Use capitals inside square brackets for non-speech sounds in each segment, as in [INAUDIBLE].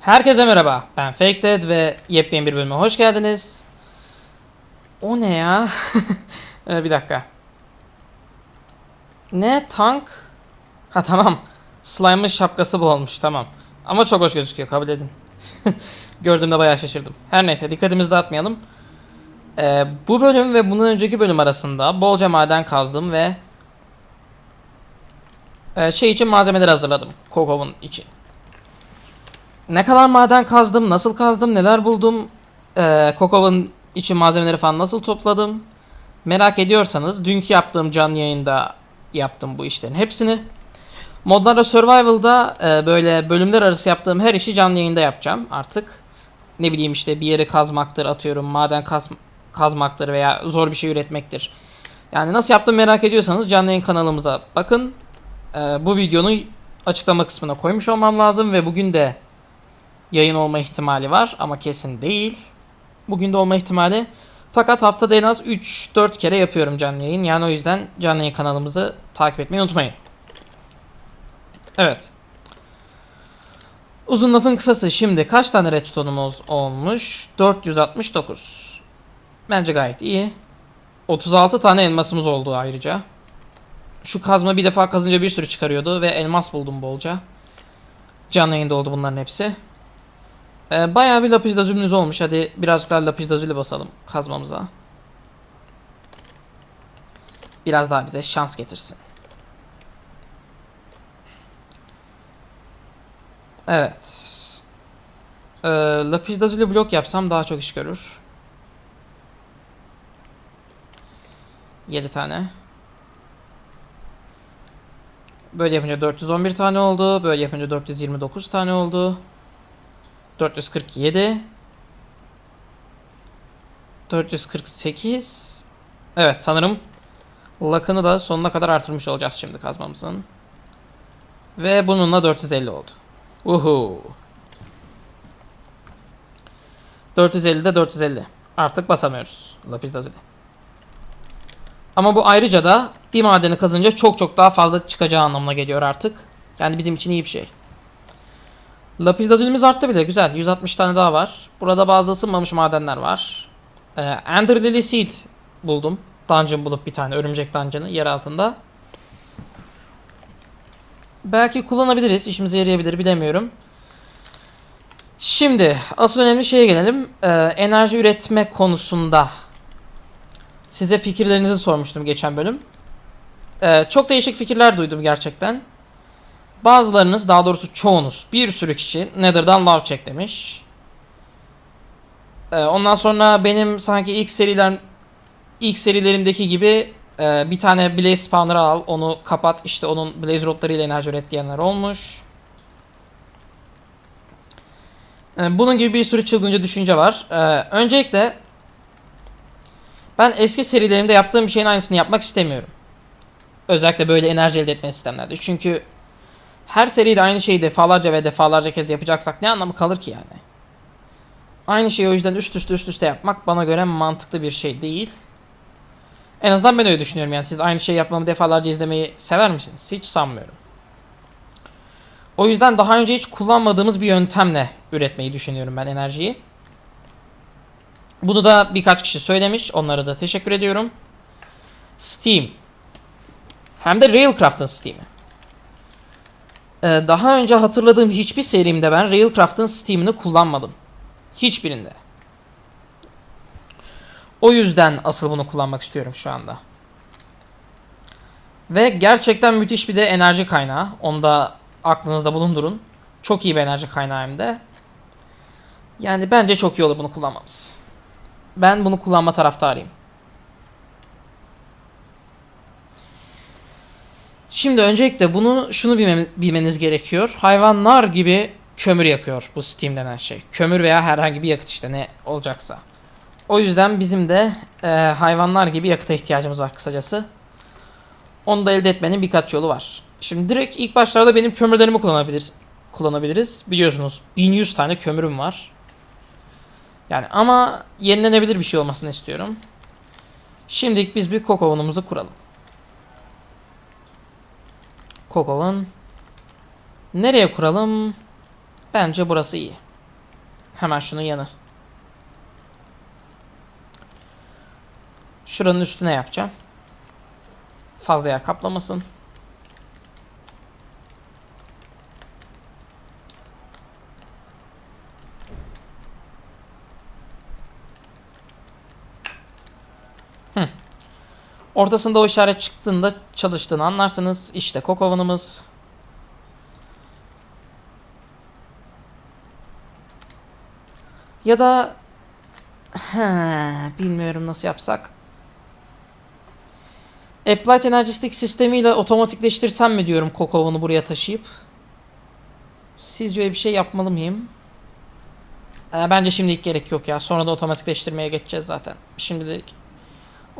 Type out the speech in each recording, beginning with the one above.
Herkese merhaba. Ben Fake Dead ve yepyeni bir bölüme hoş geldiniz. O ne ya? [LAUGHS] Ee, bir dakika. Ne? Tank? Ha tamam. Slime'ın şapkası bu olmuş tamam. Ama çok hoş gözüküyor kabul edin. [LAUGHS] Gördüğümde bayağı şaşırdım. Her neyse dikkatimizi dağıtmayalım. Ee, bu bölüm ve bunun önceki bölüm arasında bolca maden kazdım ve e, şey için malzemeler hazırladım. Kokov'un için. Ne kadar maden kazdım, nasıl kazdım, neler buldum, ee, Kokov'un için malzemeleri falan nasıl topladım merak ediyorsanız dünkü yaptığım canlı yayında yaptım bu işlerin hepsini. Modlarda Survival'da e, böyle bölümler arası yaptığım her işi canlı yayında yapacağım artık. Ne bileyim işte bir yeri kazmaktır atıyorum, maden kaz, kazmaktır veya zor bir şey üretmektir. Yani nasıl yaptım merak ediyorsanız canlı yayın kanalımıza bakın. Ee, bu videonun açıklama kısmına koymuş olmam lazım ve bugün de yayın olma ihtimali var ama kesin değil. Bugün de olma ihtimali. Fakat haftada en az 3-4 kere yapıyorum canlı yayın. Yani o yüzden canlı yayın kanalımızı takip etmeyi unutmayın. Evet. Uzun lafın kısası şimdi kaç tane redstone'umuz olmuş? 469. Bence gayet iyi. 36 tane elmasımız oldu ayrıca. Şu kazma bir defa kazınca bir sürü çıkarıyordu ve elmas buldum bolca. Canlı yayında oldu bunların hepsi. Ee, bayağı bir lapis lazulimiz olmuş. Hadi birazcık daha lapis lazuli basalım kazmamıza. Biraz daha bize şans getirsin. Evet. Ee, lapis lazuli blok yapsam daha çok iş görür. 7 tane. Böyle yapınca 411 tane oldu. Böyle yapınca 429 tane oldu. 447 448 Evet sanırım Luck'ını da sonuna kadar artırmış olacağız şimdi kazmamızın. Ve bununla 450 oldu. Uhu. 450'de 450. Artık basamıyoruz. Lapis lazuli. Ama bu ayrıca da bir madeni kazınca çok çok daha fazla çıkacağı anlamına geliyor artık. Yani bizim için iyi bir şey. Lapis lazulimiz arttı bile güzel. 160 tane daha var. Burada bazı ısınmamış madenler var. Ee, Ender Lily Seed buldum. Dungeon bulup bir tane örümcek dungeon'ı yer altında. Belki kullanabiliriz. işimize yarayabilir bilemiyorum. Şimdi asıl önemli şeye gelelim. Ee, enerji üretme konusunda size fikirlerinizi sormuştum geçen bölüm. Ee, çok değişik fikirler duydum gerçekten. Bazılarınız daha doğrusu çoğunuz bir sürü kişi Nether'dan love check demiş. Ee, ondan sonra benim sanki ilk seriler ilk serilerimdeki gibi e, bir tane Blaze Spawner al onu kapat işte onun Blaze Rodları enerji üret diyenler olmuş. Ee, bunun gibi bir sürü çılgınca düşünce var. Ee, öncelikle ben eski serilerimde yaptığım bir şeyin aynısını yapmak istemiyorum. Özellikle böyle enerji elde etme sistemlerde. Çünkü her seride aynı şeyi defalarca ve defalarca kez yapacaksak ne anlamı kalır ki yani? Aynı şeyi o yüzden üst üste üst üste yapmak bana göre mantıklı bir şey değil. En azından ben öyle düşünüyorum yani siz aynı şeyi yapmamı defalarca izlemeyi sever misiniz? Hiç sanmıyorum. O yüzden daha önce hiç kullanmadığımız bir yöntemle üretmeyi düşünüyorum ben enerjiyi. Bunu da birkaç kişi söylemiş. Onlara da teşekkür ediyorum. Steam. Hem de Railcraft'ın Steam'i. Ee, daha önce hatırladığım hiçbir serimde ben Railcraft'ın Steam'ini kullanmadım. Hiçbirinde. O yüzden asıl bunu kullanmak istiyorum şu anda. Ve gerçekten müthiş bir de enerji kaynağı. Onu da aklınızda bulundurun. Çok iyi bir enerji kaynağı hem de. Yani bence çok iyi olur bunu kullanmamız. Ben bunu kullanma taraftarıyım. Şimdi öncelikle bunu şunu bilmem- bilmeniz gerekiyor. Hayvanlar gibi kömür yakıyor bu Steam denen şey. Kömür veya herhangi bir yakıt işte ne olacaksa. O yüzden bizim de e, hayvanlar gibi yakıta ihtiyacımız var kısacası. Onu da elde etmenin birkaç yolu var. Şimdi direkt ilk başlarda benim kömürlerimi kullanabilir, kullanabiliriz. Biliyorsunuz 1100 tane kömürüm var. Yani ama yenilenebilir bir şey olmasını istiyorum. Şimdilik biz bir kokovunumuzu kuralım. Kokovan. Nereye kuralım? Bence burası iyi. Hemen şunun yanı. Şuranın üstüne yapacağım. Fazla yer kaplamasın. Hı. Ortasında o işaret çıktığında çalıştığını anlarsınız. İşte kokovanımız. Ya da He, bilmiyorum nasıl yapsak. Applied Energy Stick sistemiyle otomatikleştirsem mi diyorum Kokova'nı buraya taşıyıp. Sizce öyle bir şey yapmalı mıyım? Ee, bence şimdilik gerek yok ya. Sonra da otomatikleştirmeye geçeceğiz zaten. Şimdilik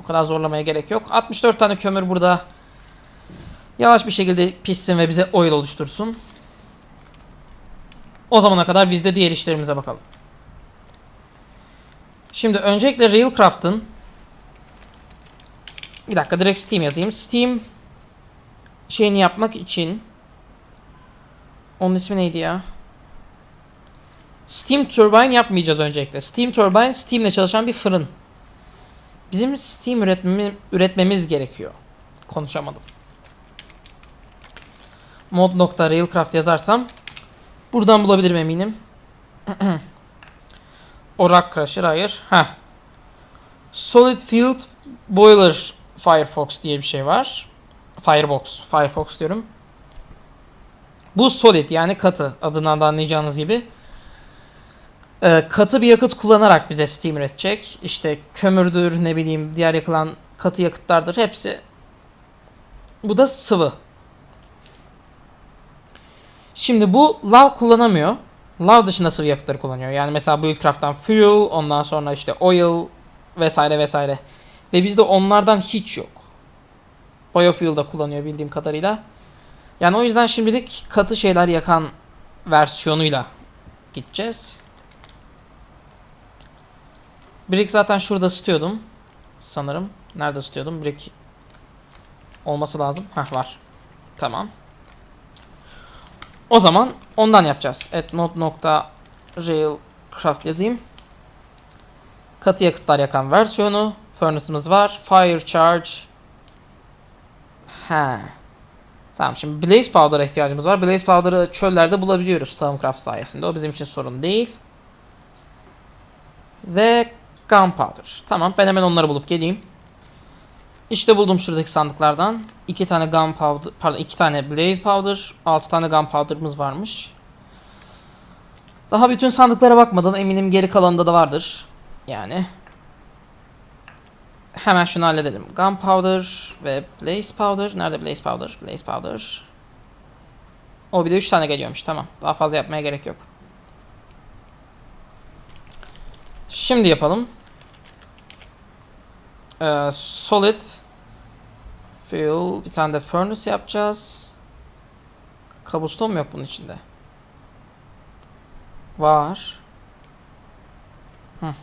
o kadar zorlamaya gerek yok. 64 tane kömür burada yavaş bir şekilde pişsin ve bize oil oluştursun. O zamana kadar biz de diğer işlerimize bakalım. Şimdi öncelikle Railcraft'ın bir dakika direkt Steam yazayım. Steam şeyini yapmak için onun ismi neydi ya? Steam Turbine yapmayacağız öncelikle. Steam Turbine Steam'le çalışan bir fırın. Bizim Steam üretmemi, üretmemiz gerekiyor. Konuşamadım. mod.railcraft yazarsam buradan bulabilirim eminim. [CLEARS THROAT] Orak Crusher hayır. Heh. Solid Field Boiler Firefox diye bir şey var. Firebox. Firefox diyorum. Bu solid yani katı adından da anlayacağınız gibi. Ee, katı bir yakıt kullanarak bize Steam üretecek. İşte kömürdür ne bileyim diğer yakılan katı yakıtlardır hepsi. Bu da sıvı. Şimdi bu lav kullanamıyor. Lav dışında sıvı yakıtları kullanıyor. Yani mesela Buildcraft'tan fuel, ondan sonra işte oil vesaire vesaire. Ve bizde onlardan hiç yok. Biofuel da kullanıyor bildiğim kadarıyla. Yani o yüzden şimdilik katı şeyler yakan versiyonuyla gideceğiz. Brick zaten şurada ısıtıyordum. Sanırım. Nerede ısıtıyordum? Brick olması lazım. Hah var. Tamam. O zaman ondan yapacağız. At node.railcraft yazayım. Katı yakıtlar yakan versiyonu. Furnace'ımız var. Fire charge. He. Tamam şimdi Blaze Powder'a ihtiyacımız var. Blaze Powder'ı çöllerde bulabiliyoruz Thermcraft sayesinde. O bizim için sorun değil. Ve Gunpowder. Tamam ben hemen onları bulup geleyim. İşte buldum şuradaki sandıklardan. iki tane gunpowder, pardon iki tane blaze powder, altı tane gunpowder'ımız varmış. Daha bütün sandıklara bakmadım. Eminim geri kalanında da vardır. Yani. Hemen şunu halledelim. Gunpowder ve blaze powder. Nerede blaze powder? Blaze powder. O bir de 3 tane geliyormuş. Tamam. Daha fazla yapmaya gerek yok. Şimdi yapalım. Ee, solid fuel bir tane de furnace yapacağız. Cobblestone mu yok bunun içinde? Var. Hı.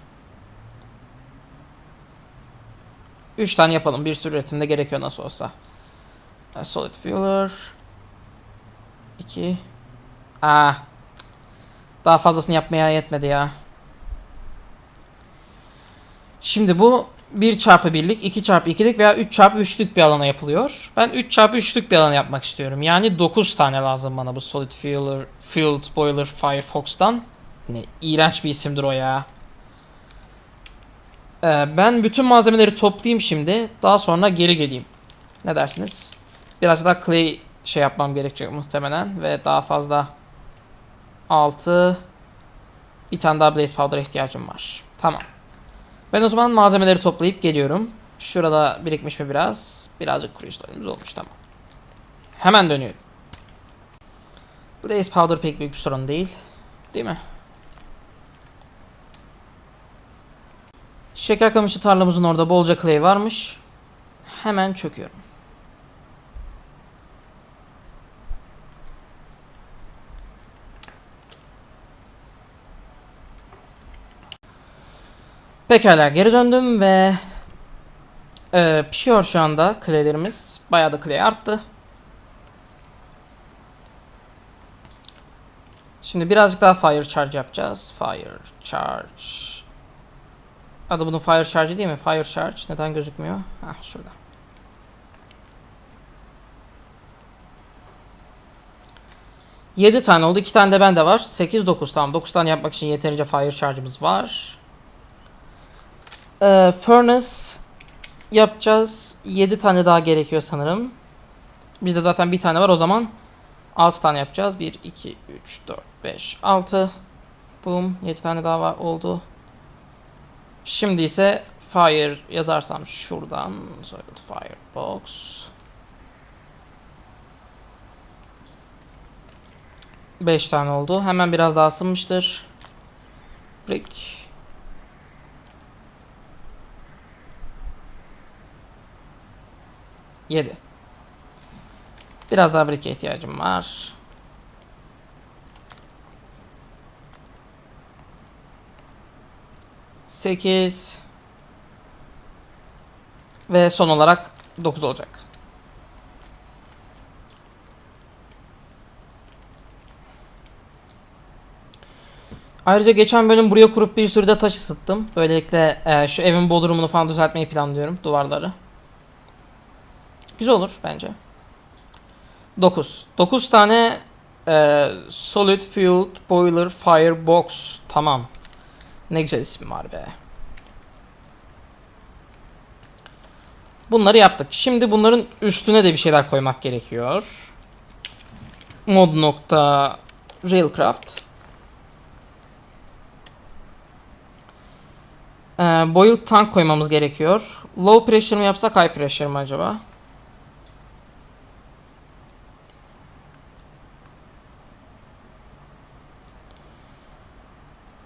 Üç tane yapalım. Bir sürü üretimde gerekiyor nasıl olsa. Ee, solid fueler. İki. Aa. Daha fazlasını yapmaya yetmedi ya. Şimdi bu 1 çarpı 1'lik, 2 çarpı 2'lik veya 3 çarpı 3'lük bir alana yapılıyor. Ben 3 çarpı 3'lük bir alana yapmak istiyorum. Yani 9 tane lazım bana bu Solid Fueler, Fueled Boiler Firefox'tan. Ne iğrenç bir isimdir o ya. Ee, ben bütün malzemeleri toplayayım şimdi. Daha sonra geri geleyim. Ne dersiniz? Biraz daha clay şey yapmam gerekecek muhtemelen. Ve daha fazla 6 bir tane daha blaze powder ihtiyacım var. Tamam. Ben o zaman malzemeleri toplayıp geliyorum. Şurada birikmiş mi biraz? Birazcık crystalimiz olmuş tamam. Hemen dönüyorum. Blaze powder pek büyük bir sorun değil. Değil mi? Şeker kamışı tarlamızın orada bolca clay varmış. Hemen çöküyorum. Pekala geri döndüm ve e, pişiyor şu anda claylerimiz. Bayağı da clay arttı. Şimdi birazcık daha fire charge yapacağız. Fire charge. Adı bunun fire charge değil mi? Fire charge. Neden gözükmüyor? Heh şurada. Yedi tane oldu. iki tane de bende var. Sekiz, dokuz. Tamam. Dokuz tane yapmak için yeterince fire charge'ımız var. Ee, furnace yapacağız. Yedi tane daha gerekiyor sanırım. Bizde zaten bir tane var. O zaman 6 tane yapacağız. 1, 2, 3, 4, 5, 6. Boom. 7 tane daha var, oldu. Şimdi ise fire yazarsam şuradan. Soiled firebox. 5 tane oldu. Hemen biraz daha ısınmıştır. Brick. Yedi. Biraz daha brick'e ihtiyacım var. Sekiz. Ve son olarak 9 olacak. Ayrıca geçen bölüm buraya kurup bir sürü de taş ısıttım. Böylelikle e, şu evin bodrumunu falan düzeltmeyi planlıyorum. Duvarları. Güzel olur bence. 9. 9 tane e, Solid Fueled Boiler Firebox. Tamam. Ne güzel ismi var be. Bunları yaptık. Şimdi bunların üstüne de bir şeyler koymak gerekiyor. Mod nokta Railcraft. Ee, boiled tank koymamız gerekiyor. Low pressure mı yapsak high pressure mı acaba?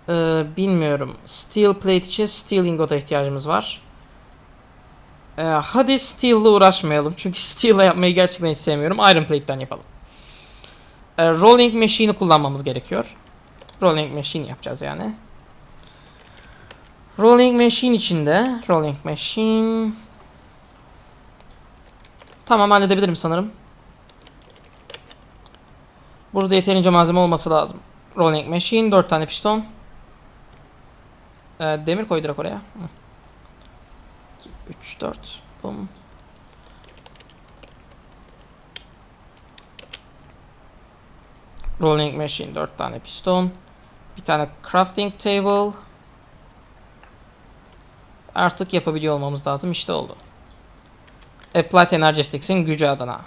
Ee, bilmiyorum. Steel plate için steel ingot'a ihtiyacımız var. Ee, hadi steel'la uğraşmayalım. Çünkü [LAUGHS] steel'la yapmayı gerçekten hiç sevmiyorum. Iron plate'den yapalım. Ee, rolling machine'i kullanmamız gerekiyor. Rolling machine yapacağız yani. Rolling machine içinde. Rolling machine. Tamam halledebilirim sanırım. Burada yeterince malzeme olması lazım. Rolling machine 4 tane piston. Ee, demir koy oraya. 2, 3, 4. Bum. Rolling machine 4 tane piston. Bir tane crafting table. Artık yapabiliyor olmamız lazım. İşte oldu. Applied Energetics'in gücü adına.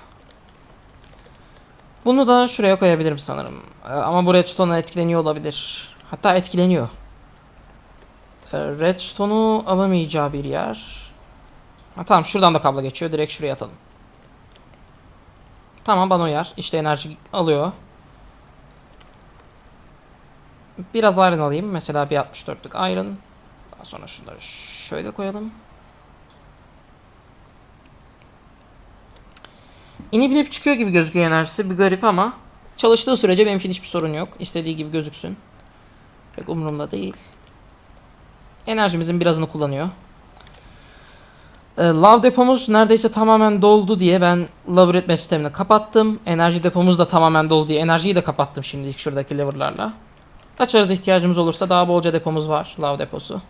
Bunu da şuraya koyabilirim sanırım. Ee, ama bu redstone'a etkileniyor olabilir. Hatta etkileniyor. Ee, redstone'u alamayacağı bir yer. Ha, tamam şuradan da kablo geçiyor. Direkt şuraya atalım. Tamam bana uyar. İşte enerji alıyor. Biraz iron alayım. Mesela bir 64'lük iron. Daha sonra şunları şöyle koyalım. İnip inip çıkıyor gibi gözüküyor enerjisi. Bir garip ama çalıştığı sürece benim için hiçbir sorun yok. İstediği gibi gözüksün. Pek umurumda değil. Enerjimizin birazını kullanıyor. E, lav depomuz neredeyse tamamen doldu diye ben lav üretme sistemini kapattım. Enerji depomuz da tamamen doldu diye enerjiyi de kapattım şimdilik şuradaki leverlarla. Açarız ihtiyacımız olursa daha bolca depomuz var. Lav deposu.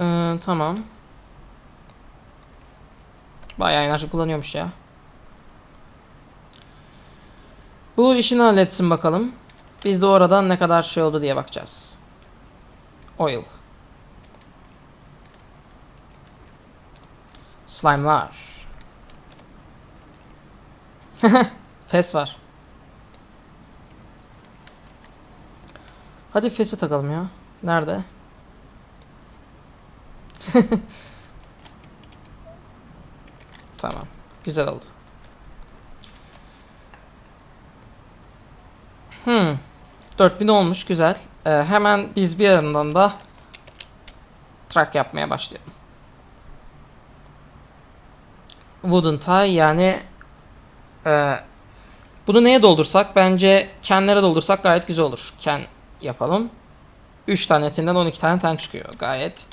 Ee, tamam. Bayağı enerji kullanıyormuş ya. Bu işini halletsin bakalım. Biz de oradan ne kadar şey oldu diye bakacağız. Oil. Slime'lar. [LAUGHS] Fes var. Hadi Fes'i takalım ya. Nerede? [LAUGHS] tamam. Güzel oldu. Hmm. 4000 olmuş güzel. Ee, hemen biz bir yandan da track yapmaya başlayalım. Wooden tie yani e, bunu neye doldursak bence kenlere doldursak gayet güzel olur. Ken yapalım. 3 tane etinden 12 tane ten çıkıyor. Gayet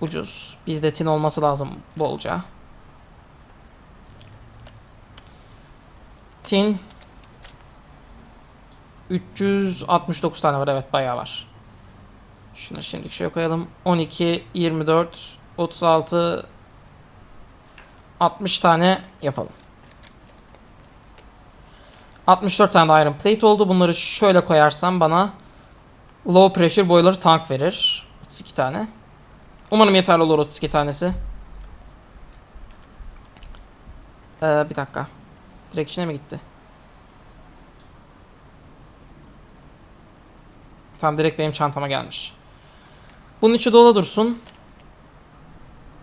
ucuz. Bizde tin olması lazım bolca. tin 369 tane var evet bayağı var. Şunu şimdi şöyle koyalım. 12, 24, 36, 60 tane yapalım. 64 tane de iron plate oldu. Bunları şöyle koyarsam bana low pressure boiler tank verir. 32 tane. Umarım yeterli olur 32 tanesi. Ee, bir dakika. Direkt içine mi gitti? Tam direkt benim çantama gelmiş. Bunun içi dolu dursun.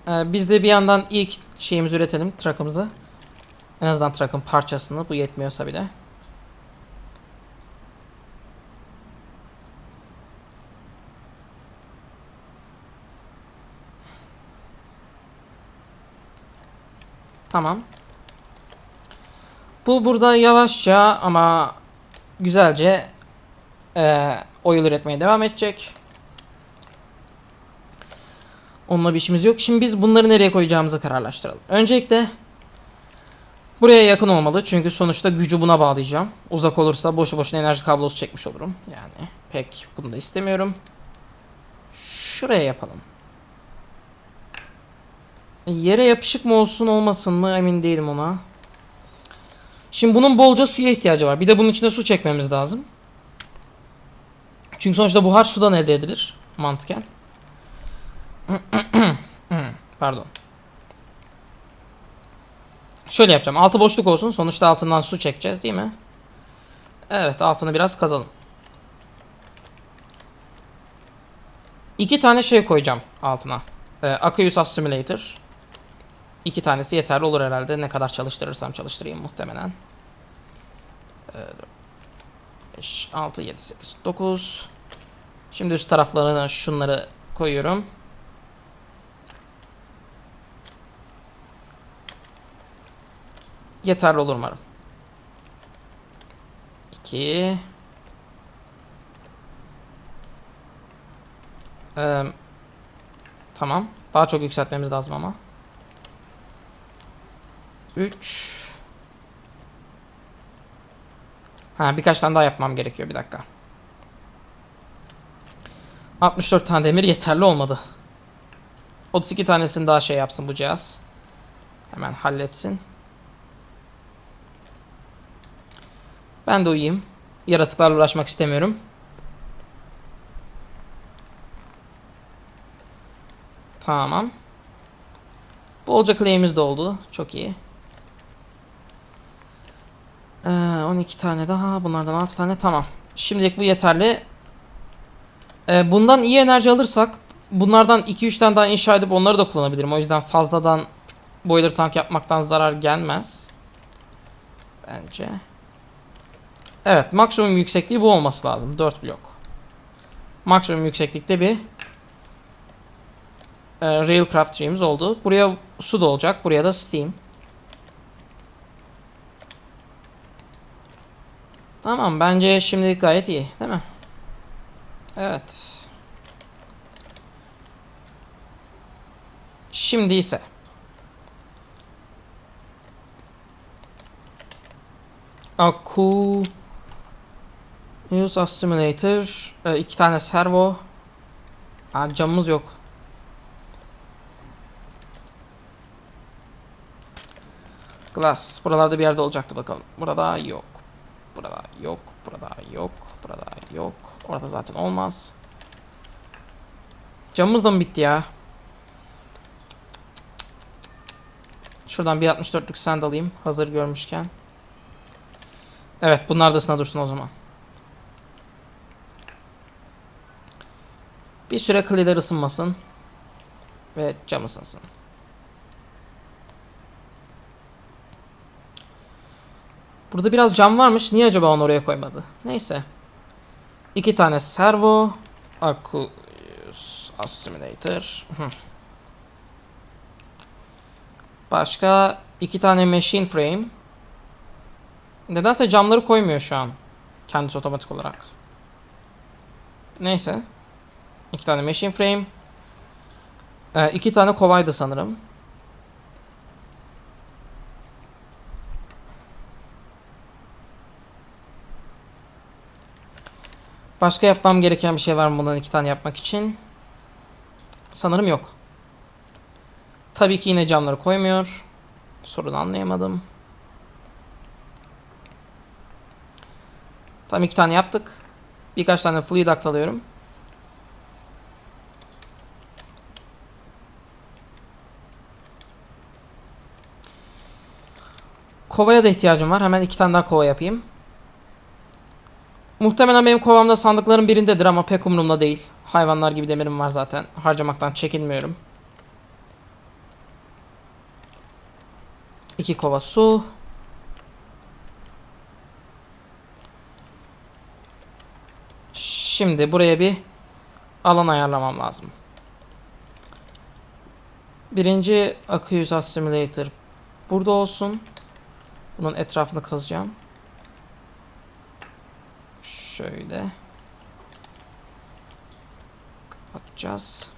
Ee, biz de bir yandan ilk şeyimizi üretelim. Truck'ımızı. En azından truck'ın parçasını. Bu yetmiyorsa bile. Tamam. Bu burada yavaşça ama güzelce e, oil üretmeye devam edecek. Onunla bir işimiz yok. Şimdi biz bunları nereye koyacağımızı kararlaştıralım. Öncelikle buraya yakın olmalı. Çünkü sonuçta gücü buna bağlayacağım. Uzak olursa boşu boşuna enerji kablosu çekmiş olurum. Yani pek bunu da istemiyorum. Şuraya yapalım. Yere yapışık mı olsun olmasın mı emin değilim ona. Şimdi bunun bolca suya ihtiyacı var. Bir de bunun içine su çekmemiz lazım. Çünkü sonuçta buhar sudan elde edilir. Mantıken. [CLEARS THROAT] Pardon. Şöyle yapacağım. Altı boşluk olsun. Sonuçta altından su çekeceğiz değil mi? Evet altını biraz kazalım. İki tane şey koyacağım altına. Ee, Aqueous Assimilator. İki tanesi yeterli olur herhalde. Ne kadar çalıştırırsam çalıştırayım muhtemelen. Ee, 5, 6, 7, 8, 9. Şimdi üst taraflarına şunları koyuyorum. Yeterli olur umarım. 2 ee, Tamam. Daha çok yükseltmemiz lazım ama. 3 Ha birkaç tane daha yapmam gerekiyor bir dakika. 64 tane demir yeterli olmadı. 32 tanesini daha şey yapsın bu cihaz. Hemen halletsin. Ben de uyuyayım. Yaratıklarla uğraşmak istemiyorum. Tamam. Bolca clay'imiz de oldu. Çok iyi. Ee, 12 tane daha. Bunlardan 6 tane. Tamam. Şimdilik bu yeterli. Ee, bundan iyi enerji alırsak bunlardan 2-3 tane daha inşa edip onları da kullanabilirim. O yüzden fazladan boiler tank yapmaktan zarar gelmez. Bence. Evet. Maksimum yüksekliği bu olması lazım. 4 blok. Maksimum yükseklikte bir e, Railcraft tree'miz oldu. Buraya su da olacak. Buraya da steam. Tamam bence şimdi gayet iyi değil mi? Evet. Şimdi ise Aku Use Assimilator e, iki tane servo Aa, camımız yok. Glass. Buralarda bir yerde olacaktı bakalım. Burada yok. Burada yok. Burada yok. Burada yok. Orada zaten olmaz. Camımız da mı bitti ya? Şuradan bir 64'lük sand alayım. Hazır görmüşken. Evet bunlar da sına dursun o zaman. Bir süre kliler ısınmasın. Ve cam ısınsın. Burada biraz cam varmış. Niye acaba onu oraya koymadı? Neyse. İki tane servo. Aqueous Assimilator. Başka iki tane machine frame. Nedense camları koymuyor şu an. Kendisi otomatik olarak. Neyse. İki tane machine frame. Ee, iki tane kovaydı sanırım. Başka yapmam gereken bir şey var mı bundan iki tane yapmak için? Sanırım yok. Tabii ki yine camları koymuyor. Sorunu anlayamadım. Tam iki tane yaptık. Birkaç tane fluid duct. Kovaya da ihtiyacım var. Hemen iki tane daha kova yapayım. Muhtemelen benim kovamda sandıkların birindedir ama pek umurumda değil. Hayvanlar gibi demirim var zaten. Harcamaktan çekinmiyorum. İki kova su. Şimdi buraya bir alan ayarlamam lazım. Birinci Aqueous Simulator burada olsun. Bunun etrafını kazacağım. Şöyle. Kapatacağız.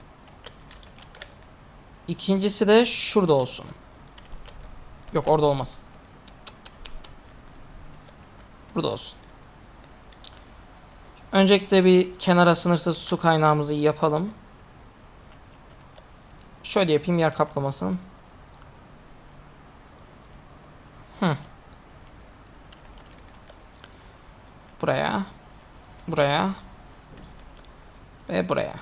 İkincisi de şurada olsun. Yok orada olmasın. Burada olsun. Öncelikle bir kenara sınırsız su kaynağımızı yapalım. Şöyle yapayım yer kaplamasın. Hı. Buraya. Buraya. Ve buraya.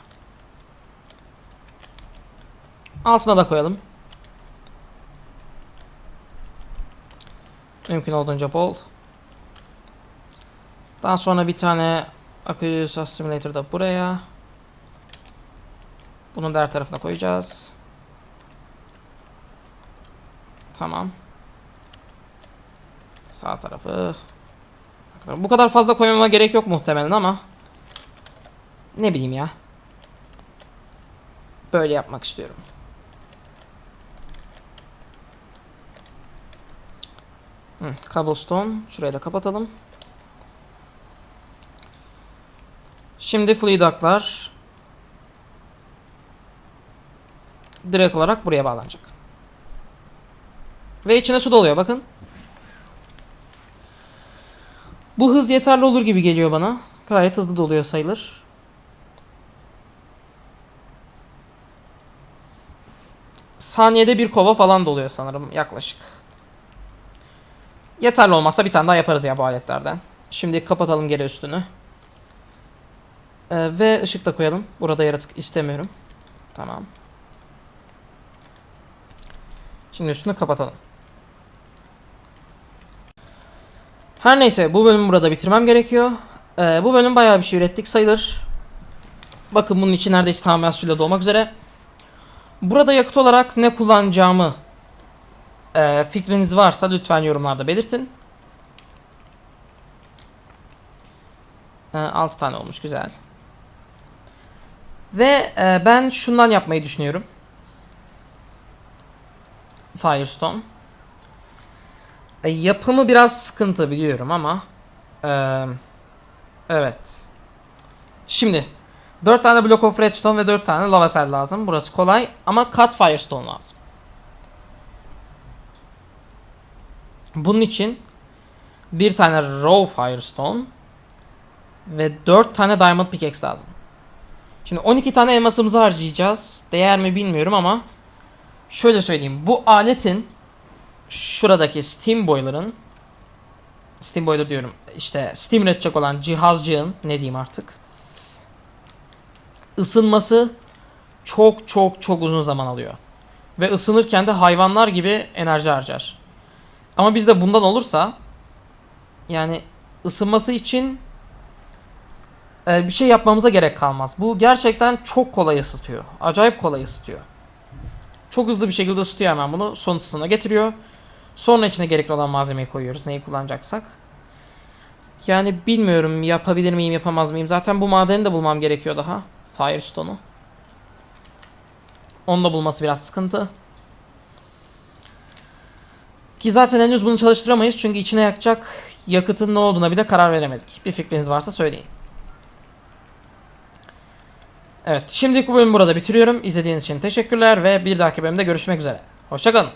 Altına da koyalım. Mümkün olduğunca bol. Daha sonra bir tane Aqueous Simulator da buraya. Bunu da her tarafına koyacağız. Tamam. Sağ tarafı. Bu kadar fazla koymama gerek yok muhtemelen ama. Ne bileyim ya. Böyle yapmak istiyorum. Hı, cobblestone. Şurayı da kapatalım. Şimdi fluidaklar direkt olarak buraya bağlanacak. Ve içine su doluyor bakın. Bu hız yeterli olur gibi geliyor bana. Gayet hızlı doluyor sayılır. Saniyede bir kova falan doluyor sanırım yaklaşık. Yeterli olmazsa bir tane daha yaparız ya bu aletlerden. Şimdi kapatalım geri üstünü. Ee, ve ışık da koyalım. Burada yaratık istemiyorum. Tamam. Şimdi üstünü kapatalım. Her neyse bu bölümü burada bitirmem gerekiyor. Ee, bu bölüm bayağı bir şey ürettik sayılır. Bakın bunun içi neredeyse tamamen suyla dolmak üzere. Burada yakıt olarak ne kullanacağımı e, fikriniz varsa lütfen yorumlarda belirtin. E, 6 tane olmuş güzel. Ve e, ben şundan yapmayı düşünüyorum. Firestone. Yapımı biraz sıkıntı biliyorum ama e, evet. Şimdi 4 tane block of redstone ve 4 tane lava cell lazım. Burası kolay ama cut firestone lazım. Bunun için bir tane raw firestone ve 4 tane diamond pickaxe lazım. Şimdi 12 tane elmasımızı harcayacağız. Değer mi bilmiyorum ama şöyle söyleyeyim. Bu aletin şuradaki steam boiler'ın steam boiler diyorum. İşte steam üretecek olan cihazcığın ne diyeyim artık. ısınması çok çok çok uzun zaman alıyor. Ve ısınırken de hayvanlar gibi enerji harcar. Ama bizde bundan olursa yani ısınması için e, bir şey yapmamıza gerek kalmaz. Bu gerçekten çok kolay ısıtıyor. Acayip kolay ısıtıyor. Çok hızlı bir şekilde ısıtıyor hemen bunu. Son ısısına getiriyor. Sonra içine gerekli olan malzemeyi koyuyoruz. Neyi kullanacaksak. Yani bilmiyorum yapabilir miyim yapamaz mıyım. Zaten bu madeni de bulmam gerekiyor daha. Firestone'u. Onu da bulması biraz sıkıntı. Ki zaten henüz bunu çalıştıramayız çünkü içine yakacak yakıtın ne olduğuna bile karar veremedik. Bir fikriniz varsa söyleyin. Evet şimdilik bu bölümü burada bitiriyorum. İzlediğiniz için teşekkürler ve bir dahaki bölümde görüşmek üzere. Hoşçakalın.